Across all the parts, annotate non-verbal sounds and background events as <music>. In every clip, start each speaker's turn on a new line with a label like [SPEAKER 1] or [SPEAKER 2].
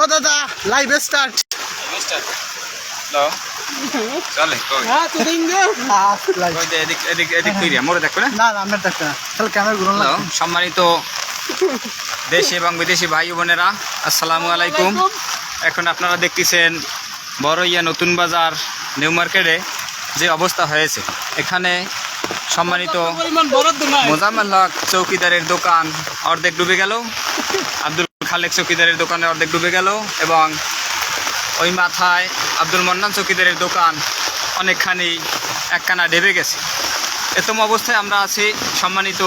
[SPEAKER 1] ও দাদা live start
[SPEAKER 2] hello চলে কই
[SPEAKER 1] হ্যাঁ তো দিন
[SPEAKER 2] কই দে এদিক এদিক এদিক কইরিয়া মোরে দেখো না
[SPEAKER 1] না না আমরা দেখতে না। তাহলে ক্যামেরা ঘুরন
[SPEAKER 2] হ্যালো সম্মানিত দেশি এবং বিদেশি ভাই বোনেরা আসসালামু আলাইকুম এখন আপনারা দেখতেছেন বড়ইয়া নতুন বাজার নিউ মার্কেটে যে অবস্থা হয়েছে। এখানে সম্মানিত মোজাম্মেল হক চৌকিদারের দোকান অর্ধেক ডুবে গেল। আব্দুল খালেক চৌকিদারের দোকানে অর্ধেক ডুবে গেল এবং ওই মাথায় আব্দুল মন্নান চৌকিদারের দোকান অনেকখানি একখানা ডেবে গেছে। এতম অবস্থায় আমরা আছি সম্মানিত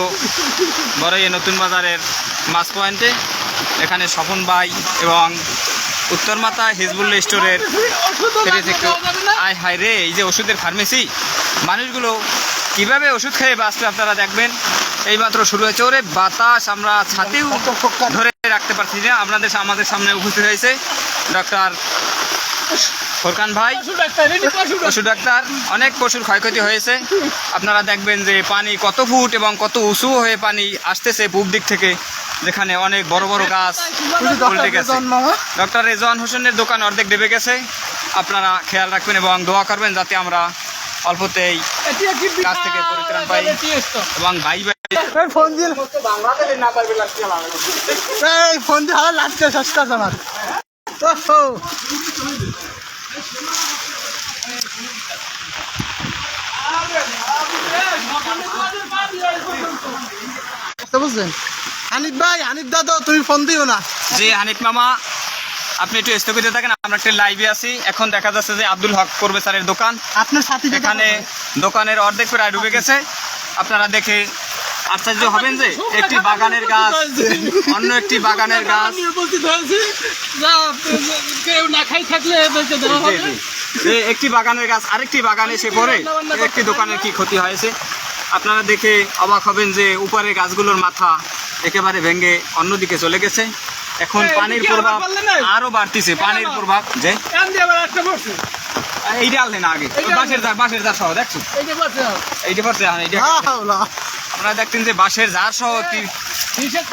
[SPEAKER 2] বড়ই নতুন বাজারের মাছ পয়েন্টে। এখানে স্বপন ভাই এবং উত্তর মাথা হিজবুল্লা স্টোরের আয় হায় রে, এই যে ওষুধের ফার্মেসি মানুষগুলো কীভাবে ওষুধ খেয়ে বাঁচবে আপনারা দেখবেন। এইমাত্র শুরু হয়েছে। ওরে বাতাস আমরা ছাতেও ধরে রাখতে পারছি না। আপনাদের আমাদের সামনে উপস্থিত হয়েছে ডক্টর ফোরকান ভাই পশু ডাক্তার অনেক পশুর ক্ষয়ক্ষতি হয়েছে। আপনারা দেখবেন যে পানি কত ফুট এবং কত উঁচু হয়ে পানি আসতেছে পূব দিক থেকে যেখানে অনেক বড় বড় গাছ উল্টে গেছে। ডক্টর রেজওয়ান হোসেনের দোকান অর্ধেক ডেবে গেছে। আপনারা খেয়াল রাখবেন এবং দোয়া করবেন যাতে আমরা অল্পতেই কাছ থেকে পরিত্রাণ পাই এবং ভাই
[SPEAKER 1] ফোন দিয়ে এই ফোন দিয়ে হালা লাগছে সস্তা আমার। বুঝলেন হানিফ ভাই হানিফ দাদা তুমি ফোন দিও না।
[SPEAKER 2] জি হানিফ মামা আপনি একটু স্থগিত থাকেন আমরা একটা লাইভে আছি। এখন দেখা যাচ্ছে যে আব্দুল হক করবে স্যারের দোকান।
[SPEAKER 1] আপনার সাথে
[SPEAKER 2] এখানে দোকানের অর্ধেক প্রায় ডুবে গেছে। আপনারা দেখে আশ্চর্য হবেন যে একটি বাগানের গাছ অন্য একটি বাগানের গাছ।
[SPEAKER 3] উপস্থিত হয়েছি। যা কেউ না খাই থাকলে এদেরকে দেওয়া হবে।
[SPEAKER 2] জি, জি। এই একটি বাগানের গাছ আরেকটি বাগানে এসে পড়ে একটি দোকানের কি ক্ষতি হয়েছে? আপনারা দেখে অবাক হবেন যে উপরে গাছগুলোর মাথা একেবারে ভেঙে অন্যদিকে চলে গেছে। এখন পানির প্রভাব আরও বাড়তিছে পানির প্রভাব যে। এইটা আনলেন আগে।
[SPEAKER 3] এইটা
[SPEAKER 2] বাঁশের জার বাঁশের জার সহ দেখছ
[SPEAKER 3] এই যে পড়ছে
[SPEAKER 2] এইটা পারছে এইটা
[SPEAKER 1] হ্যাঁ, হাওলা।
[SPEAKER 2] আপনারা দেখতেন যে বাঁশের জার সহ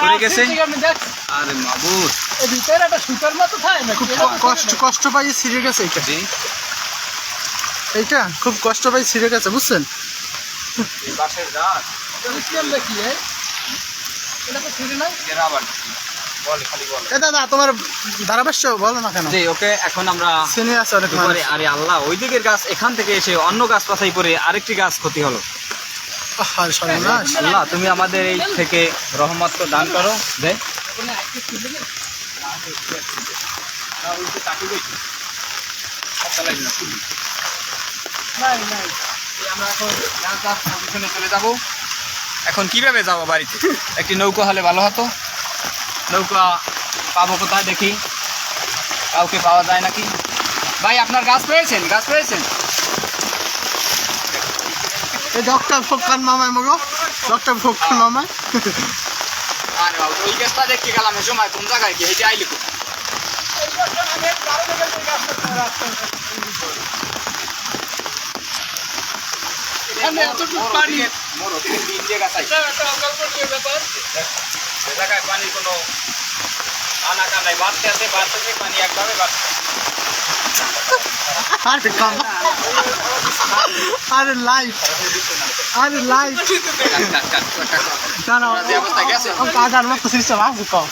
[SPEAKER 2] পড়ে গেছে? আরে মাবুর
[SPEAKER 3] না
[SPEAKER 1] খুব কষ্ট কষ্ট পাই ছিঁড়ে গেছে এইটা। এইটা খুব কষ্ট পাই ছিঁড়ে গেছে বুঝছেন?
[SPEAKER 2] বাঁশের জার
[SPEAKER 3] সিস্টেম দেখি এটা তো ছিঁড়ে নাই?
[SPEAKER 2] আবার বল
[SPEAKER 1] এ দাদা তোমার ধারাভাষ্য বলো না কেন?
[SPEAKER 2] জি ওকে এখন আমরা
[SPEAKER 1] আছে অনেক
[SPEAKER 2] আরে আল্লাহ ওই দিকের গাছ এখান থেকে এসে অন্য গাছ পাশাই করে আরেকটি গাছ ক্ষতি হলো।
[SPEAKER 1] সর্বনাশ।
[SPEAKER 2] আল্লাহ তুমি আমাদের এই থেকে রহমত তো দান করো। যে
[SPEAKER 3] নাই নাই।
[SPEAKER 2] আমরা এখন চলে যাব। এখন কীভাবে যাব বাড়িতে? একটি নৌকা হলে ভালো হতো। নৌকা পাবো কোথায় দেখি। কাউকে পাওয়া যায় নাকি? ভাই আপনার গাছ পেয়েছেন? গাছ পেয়েছেন?
[SPEAKER 1] এই ডক্টর ফোকান মামায় মগো। ডক্টর ফোকান মামায়
[SPEAKER 2] আরে বাবু ওই গাছটা দেখতে গেলাম সময় কোন জায়গায় কি এই যে আইলি পানির কোনো আনাকা নাই বাড়তে আছে বাড়তে পানি একভাবে বাড়ছে।
[SPEAKER 1] আরে কামা আরে লাইভ আরে
[SPEAKER 2] কাট।
[SPEAKER 1] না না কাকার মতো সিস্টেম আছে কম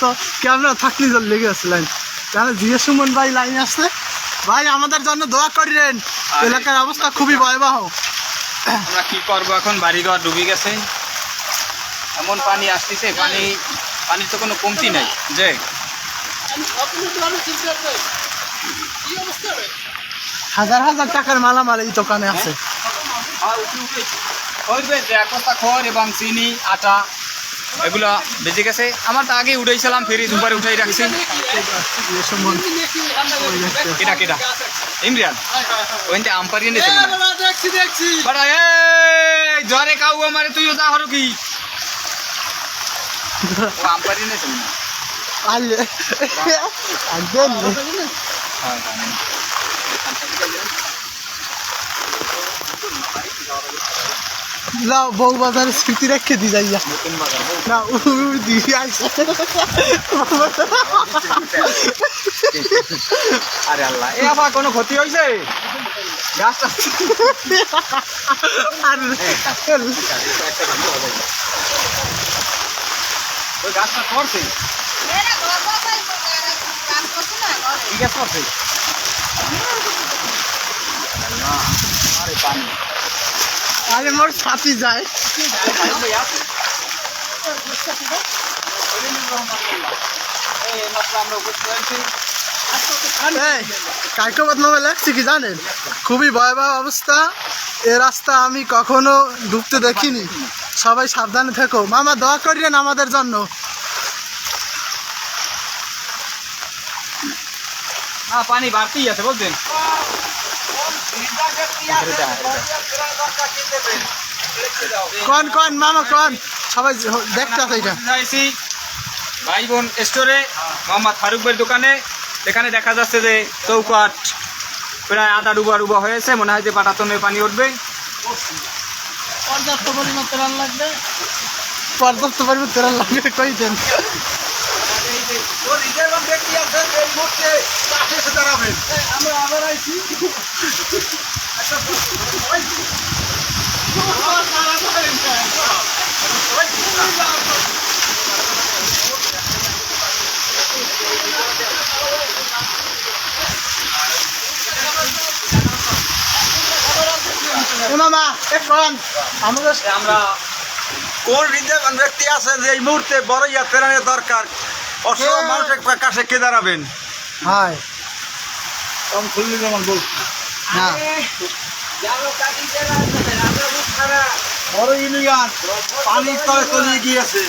[SPEAKER 1] তো ক্যামেরা থাকলে জল লেগে আছে লাইন তাহলে জিয়া সুমন ভাই লাইন আসছে? ভাই আমাদের জন্য দোয়া করিলেন। এলাকার অবস্থা খুবই ভয়াবহ।
[SPEAKER 2] আমরা কি করব এখন? বাড়িঘর ডুবে গেছে। এমন পানি আসতেছে পানি পানির তো কোনো কমতি নাই। যে
[SPEAKER 1] হাজার হাজার টাকার মালামাল এই দোকানে আছে।
[SPEAKER 2] হইবে যে এক খড় এবং চিনি আটা এগুলো বেজে গেছে। আমার তো আগে উঠাইছিলাম ফ্রিজ উপরে উঠাই রাখছি। কেটা কেটা ইমরিয়ান ওইতে আম পারিয়ে
[SPEAKER 3] এ বাবা, দেখছি দেখছি।
[SPEAKER 2] জ্বরে কাউ আমারে তুইও যা হরো কি। ও আম পারিয়ে নিতে
[SPEAKER 1] আরে একদম। না বউ বাজারে স্মৃতি রেখে দি যাইয়া। না দিয়ে
[SPEAKER 2] আরে আল্লাহ এ আবার কোনো ক্ষতি হয়েছে গাছটা ওই গাছটা পড়ছে কি গাছ পড়ছে আরে
[SPEAKER 1] আরে মোর সাথী যায়। কাইকোবাদ নামে লাগছে কি জানেন? খুবই ভয়াবহ অবস্থা। এ রাস্তা আমি কখনো ডুবতে দেখিনি। সবাই সাবধানে থেকো। মামা, দোয়া করিলেন আমাদের জন্য।
[SPEAKER 2] পানি বাড়তেই আছে বুঝছেন
[SPEAKER 1] কন কন মামা কন। সবাই দেখতে আছে এটা।
[SPEAKER 2] যাইছি ভাই বোন স্টোরে মোহাম্মদ ফারুক ভাইয়ের দোকানে। এখানে দেখা যাচ্ছে যে চৌকাট প্রায় আধা ডুবা ডুবা হয়েছে মনে হয় যে পাটাতনে পানি উঠবে।
[SPEAKER 3] পর্যাপ্ত পরিমাণ তেল লাগবে।
[SPEAKER 1] পর্যাপ্ত পরিমাণ তেল লাগবে কই দেন
[SPEAKER 3] আমরা আবার আইছি
[SPEAKER 1] এ মামা এ কন আমাদের
[SPEAKER 2] আমরা
[SPEAKER 4] কোন হৃদয়বান ব্যক্তি আছে যে এই মুহূর্তে বড় ইয়া প্রেরণের দরকার। অসহায় মানুষের কাছে কে দাঁড়াবেন?
[SPEAKER 1] হাই না।
[SPEAKER 4] বড় ইউনিয়ন পানির তলে তলিয়ে গিয়েছে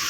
[SPEAKER 4] <laughs>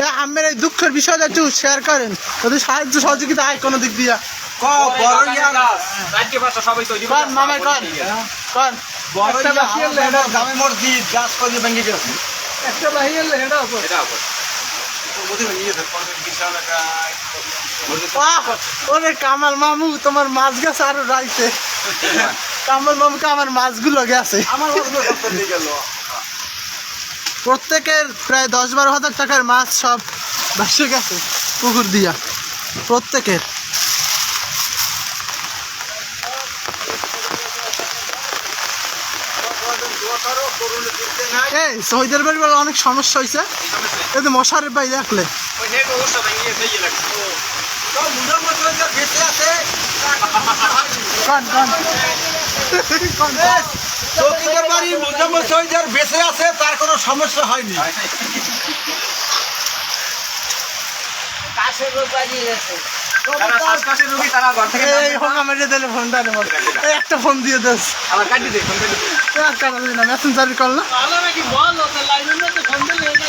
[SPEAKER 1] আমের এই দুঃখের বিষয়টা একটু শেয়ার করেন। যদি সাহায্য সহযোগিতা হয় কোনো দিক দিয়া। মামাই
[SPEAKER 4] গ্রামে মসজিদ গাছ। করে ভেঙে গেছে।
[SPEAKER 3] একটা বাহির উপর
[SPEAKER 1] ওরে কামাল মামু তোমার মাছ গেছে আরও রাইতে। কামাল মামুকে আমার মাছগুলো গেছে।
[SPEAKER 4] আমার মাছগুলো গেল।
[SPEAKER 1] প্রত্যেকের প্রায় দশ বারো হাজার টাকার মাছ সব ভাসে গেছে পুকুর দিয়া। প্রত্যেকের। এই শহীদের বাড়ি বলে অনেক সমস্যা হয়েছে। এই যে মশারের বাড়ি দেখলে। <laughs> কন কন। কন
[SPEAKER 4] বাড়ি মুজাম্মদ সৈদার বেঁচে আছে তার কোনো সমস্যা হয়নি।
[SPEAKER 1] একটা ফোন দিয়ে দেস মেসেঞ্জার কল না
[SPEAKER 3] ভালো নাকি বল ওটা লাইনের মধ্যে ফোন দিলে এটা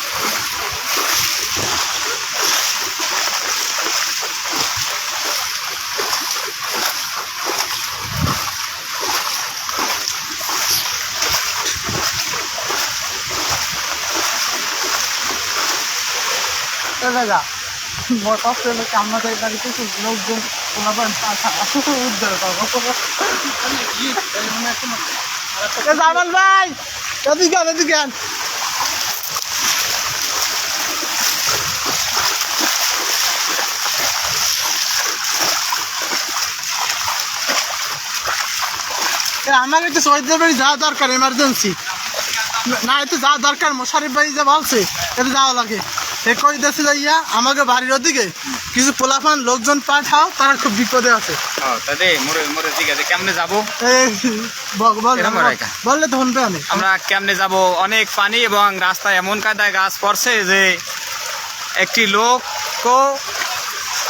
[SPEAKER 1] এদিকে এদিকে আমার একটু সৈয়দের বাড়ি যাওয়া দরকার এমার্জেন্সি না এতে যাওয়া দরকার মোশারিফ বাড়ি যে বলছে এতে যাওয়া লাগে এ দেশে যাইয়া আমাকে বাড়ির ওদিকে কিছু পোলাফান লোকজন পাঠাও তারা খুব বিপদে আছে।
[SPEAKER 2] আছে কেমনে যাব।
[SPEAKER 1] বললে তো শুনবে আমি
[SPEAKER 2] আমরা কেমনে যাব? অনেক পানি এবং রাস্তায় এমন কাদায় গাছ পড়ছে যে একটি লোকও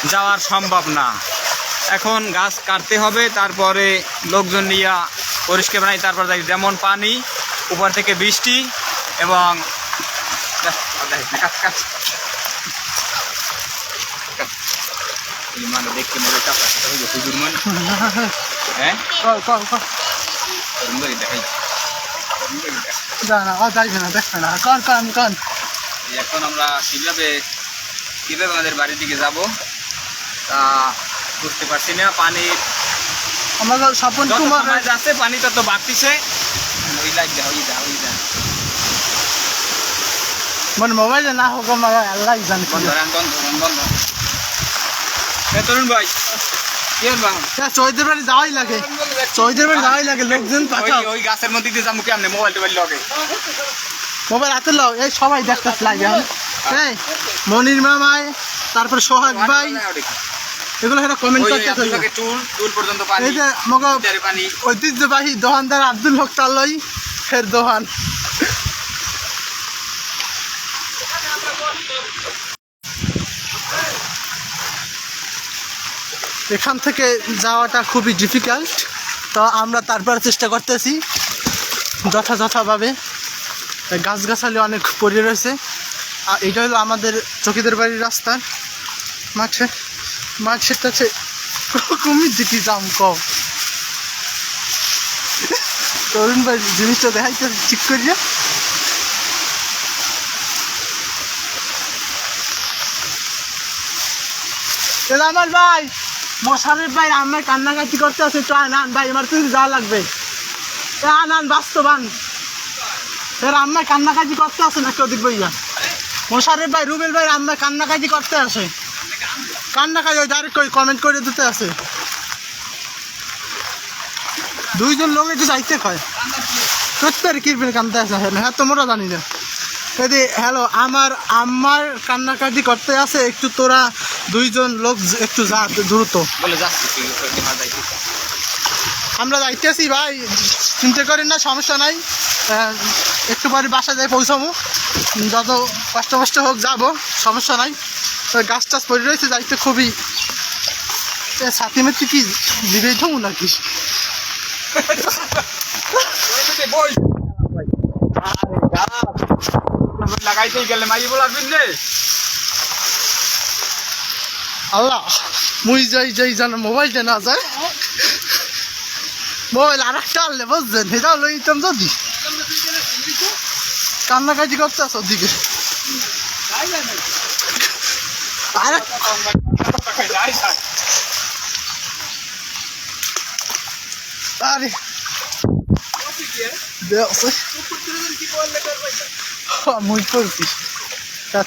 [SPEAKER 2] যাওয়ার সম্ভব না। এখন গাছ কাটতে হবে তারপরে লোকজন নিয়ে পরিষ্কার বানাই তারপর যেমন পানি উপর থেকে বৃষ্টি এবং দেখ, না। কাট। এই মানে দেখতে মরে চাপা হুজুর মান। হ্যাঁ
[SPEAKER 1] কর কর কর
[SPEAKER 2] দেখাই।
[SPEAKER 1] না না ও যাইবে না দেখবে না কন কন কন
[SPEAKER 2] এই এখন আমরা কীভাবে কীভাবে আমাদের বাড়ির দিকে যাব তা বুঝতে পারছি না পানি
[SPEAKER 1] আমাকে স্বপন কুমার
[SPEAKER 2] যাচ্ছে পানি তত বাড়তিছে ওই যা ওই যা ওই যা
[SPEAKER 1] মানে মোবাইলে না হোক আমার আল্লাহ জানে।
[SPEAKER 2] বন্ধ বন্ধ বন্ধ তরুণ ভাই কি
[SPEAKER 1] চৈদের বাড়ি যাওয়াই লাগে। চৈদের বাড়ি যাওয়াই লাগে লোকজন
[SPEAKER 2] ওই ওই গাছের মধ্যে দিয়ে যাব কেমনে? মোবাইল টোবাইল লগে।
[SPEAKER 1] মোবাইল হাতে লাও এই সবাই দেখতে লাগে। এই মনির মামাই তারপর সোহাগ ভাই। এগুলো সেটা কমেন্ট করতে
[SPEAKER 2] আপনার
[SPEAKER 1] থাকবে
[SPEAKER 2] টুল টুল পর্যন্ত পানি
[SPEAKER 1] এই যে মগ ঐতিহ্যবাহী দোকানদার আব্দুল হক তালই ফের দোকান। এখান থেকে যাওয়াটা খুবই ডিফিকাল্ট তো আমরা তারপর চেষ্টা করতেছি যথাযথভাবে। গাছগাছালি অনেক পড়ে রয়েছে। আর এটা হলো আমাদের চকিদের বাড়ির রাস্তা। মাঠে, মাঠের কাছে কুমির দিকে যাম কম তরুণ ভাই জিনিসটা দেখাইতে ঠিক করিয়া। আমার ভাই! মশারের ভাই আমার কান্নাকাটি করতে আছে, তো আনান ভাই, আমার তুই যা লাগবে। আনান বাস্তবান। এর আম্মা কান্নাকাটি করতে আছে নাকি ওদিক বইয়া মশারের ভাই, রুবেল ভাই, আম্মা কান্নাকাটি করতে আছে। কান্নাকাটি ওই ডাইরেক্ট কই কমেন্ট করে দিতে আছে। দুইজন লোক একটু যাইতে কয়। সত্যি কিরবিল কান্দতে আছে হ্যাঁ তোমরা জানি না। যদি হ্যালো, আমার আমার কান্নাকাটি করতে আছে, একটু তোরা দুইজন লোক একটু যা দ্রুত।
[SPEAKER 2] বলে যাচ্ছি ওই
[SPEAKER 1] আমরা যাইতেছি ভাই চিন্তা করেন না সমস্যা নাই। একটু পরে বাসা যাই পৌঁছাবো যত কষ্ট কষ্ট হোক যাব সমস্যা নাই। গাছ টাছ পড়ে রয়েছে যাইতে খুবই। ছাতি কি দিবেই থাকব নাকি?
[SPEAKER 2] লাগাইতেই গেলে মাই বলার বিন্দে
[SPEAKER 1] আল্লাহ, মুই যাই যাই যেন মোবাইলটা না যায় মোবাইল আর একটা আনলে বুঝছেন সেটাও লইতাম যদি। কান্নাকাটি করতে আস ওদিকে মুই করছি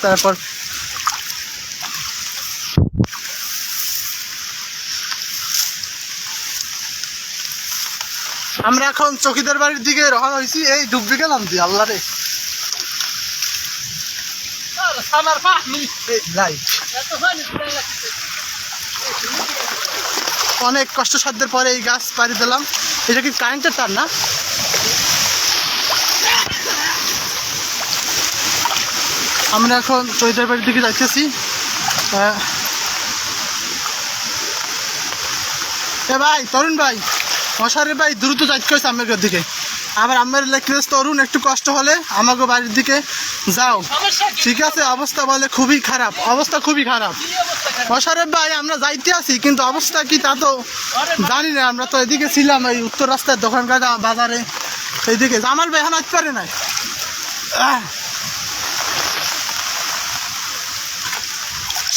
[SPEAKER 1] তারপর আমরা এখন চকিদার বাড়ির দিকে রওনা হয়েছি এই ডুববে গেলাম দি আল্লাহ রে। অনেক কষ্ট সাধ্যের পরে এই গাছ পাড়ি দিলাম। এটা কি কারেন্টের তার না? আমরা এখন চৈতার বাড়ির দিকে যাইতেছি। এ ভাই তরুণ ভাই। মশারে ভাই দ্রুত যাইতে কইছে আমার দিকে। আবার আমার লেখলেস তরুণ, একটু কষ্ট হলে আমাকে বাড়ির দিকে যাও। ঠিক আছে, অবস্থা বলে খুবই খারাপ, অবস্থা খুবই খারাপ? মশারেফ ভাই, আমরা যাইতে আছি, কিন্তু অবস্থা কি তা তো জানি না। আমরা তো এদিকে ছিলাম এই উত্তর রাস্তার দোকান কাটা বাজারে। এইদিকে জামাল ভাই এখন আসতে পারে নাই।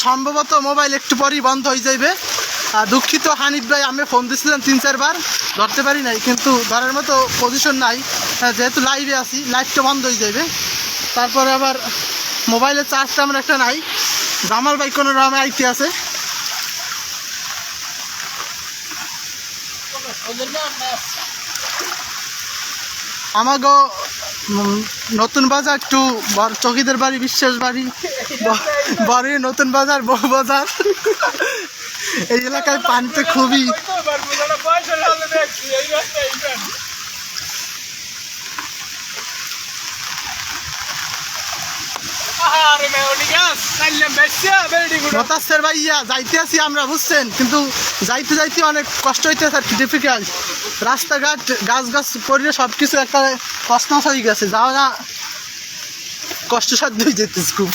[SPEAKER 1] সম্ভবত মোবাইল একটু পরই বন্ধ হয়ে যাবে আর দুঃখিত হানিফ ভাই, আমি ফোন দিয়েছিলাম তিন, চারবার। ধরতে পারি নাই কিন্তু ধরার মতো পজিশন নাই। যেহেতু লাইভে আছি লাইভটা বন্ধ হয়ে যাবে। তারপরে আবার মোবাইলের চার্জটা আমার একটা নাই। জামাল ভাই কোনো রকমে আইতে আছে। উম, নতুন বাজার টু চকিদের বাড়ি বিশ্বাস বাড়ি বড়ি নতুন বাজার বউ বাজার। এই এলাকায় খুবই
[SPEAKER 3] গুলো
[SPEAKER 1] মতাসের ভাইয়া যাইতে আছি আমরা, বুঝছেন? কিন্তু যাইতে যাইতে অনেক কষ্ট হইতেছে আর কি ডিফিকাল্ট রাস্তাঘাট গাছ গাছ পড়লে সব কিছু একটা কষ্ট হয়ে গেছে, যাওয়া না কষ্ট হয়ে যেতেছে খুব।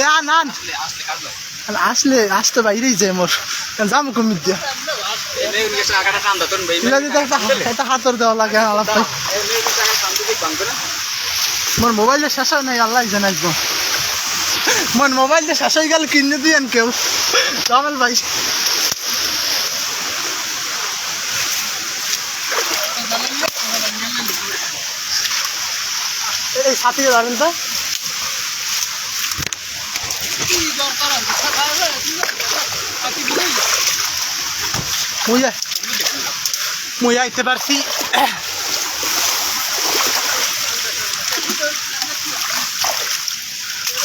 [SPEAKER 1] এ আ না আসলে, আসতে বাইরেই যায় মোর। যাব কমিট দিয়া। একটা হাতর দেওয়া লাগে আলাপ মোর মোবাইলে শেষ হয় নাই, আল্লাহ জানাইব মোর মোবাইলটা শেষ হয়ে গেল কিনে দিয়েন কেউ। জামাল ভাই। সাথীকে ধরেন তো
[SPEAKER 3] কি দরকার আছে খাবে আতি দিই
[SPEAKER 1] মুই আই- আইতে পারছি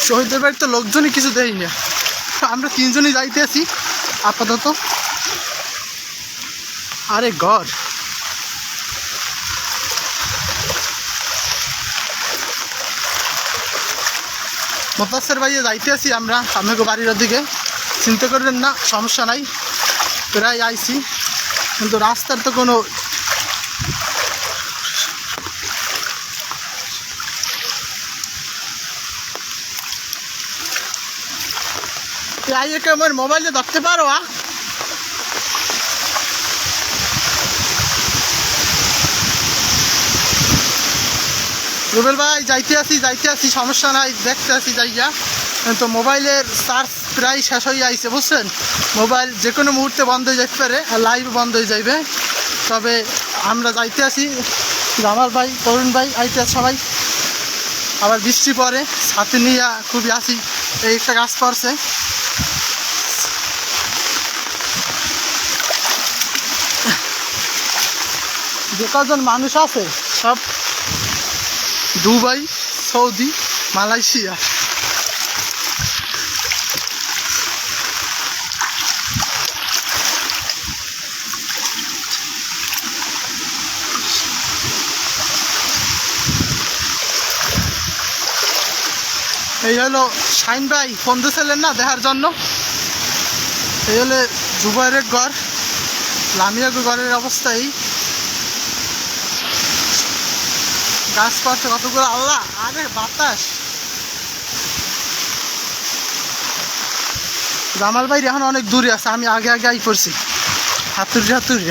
[SPEAKER 1] শহীদের বাড়িতে লোকজনই কিছু দেয় না আমরা তিনজনই যাইতে আছি আপাতত আরে ঘর মতাসের ভাইয়ে যাইতে আছি আমরা আপনাকে বাড়ির দিকে চিন্তা করবেন না সমস্যা নাই প্রায় আইছি, কিন্তু রাস্তার তো কোনো আইকে আমার মোবাইলে ধরতে পারো রুবেল ভাই, যাইতে আসি যাইতে আসি, সমস্যা নাই, দেখতে আসি, যাইয়া। তো মোবাইলের চার্জ প্রায় শেষ হয়ে আইছে বুঝছেন? মোবাইল যে কোনো মুহূর্তে বন্ধ হয়ে যেতে পারে, আর লাইভ বন্ধ হয়ে যাইবে। তবে আমরা যাইতে আসি জামাল ভাই, তরুণ ভাই, আইতে সবাই। আবার বৃষ্টি পরে ছাতি নিয়ে খুবই আসি এই একটা গাছ পড়ছে। যে কজন মানুষ আছে, সব দুবাই, সৌদি, মালয়েশিয়া। এই হলো শাইন ভাই ফোন দিয়েছিলেন না দেখার জন্য। এই হলো জুবাইরের ঘর লামিয়াগো ঘরের এই। গাছ পাচ্ছে কতগুলো আল্লাহ, আরে বাতাস। জামাল ভাই এখন অনেক দূরে আছে, আমি আগে আগে আই পড়ছি। হাতুরি হাতুরি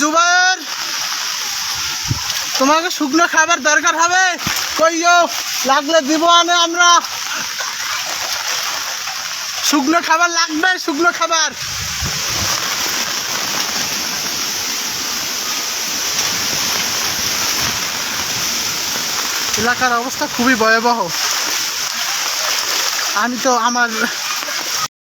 [SPEAKER 1] জুবাইর তোমাকে শুকনো খাবার দরকার হবে। কইও, লাগলে দিব আনে আমরা। শুকনো খাবার লাগবে, শুকনো খাবার। এলাকার অবস্থা খুবই ভয়াবহ। আমি তো আমার